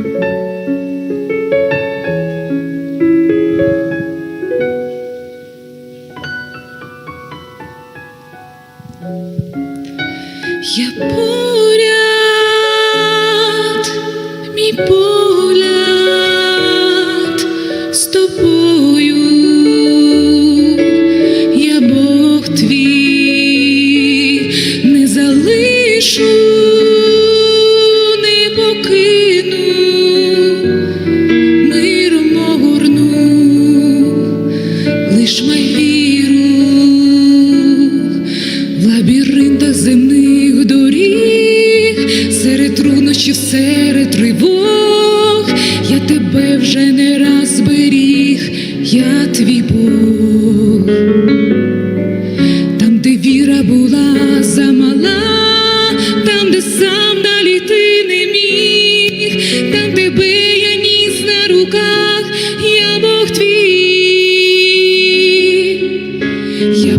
Я поряд, мій погляд серед тривог, я тебе вже не раз зберіг, я твій Бог, там, де віра була замала, там, де сам далі ти не міг, там тебе я ніс на руках, я Бог твій. Я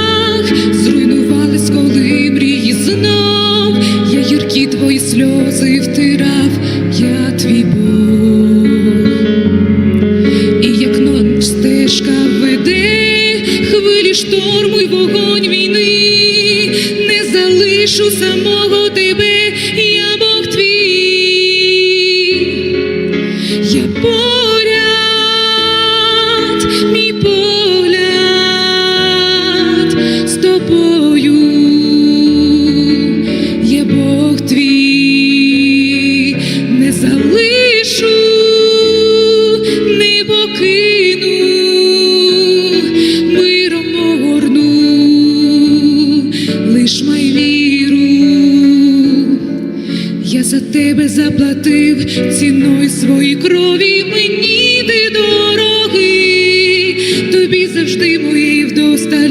твої сльози втирав, я твій Бог. І як ночь стежка веде, хвилі шторму й вогонь війни, не залишу самого тебе заплатив, ціною свої крові мені ти дороги, тобі завжди моєї вдосталь.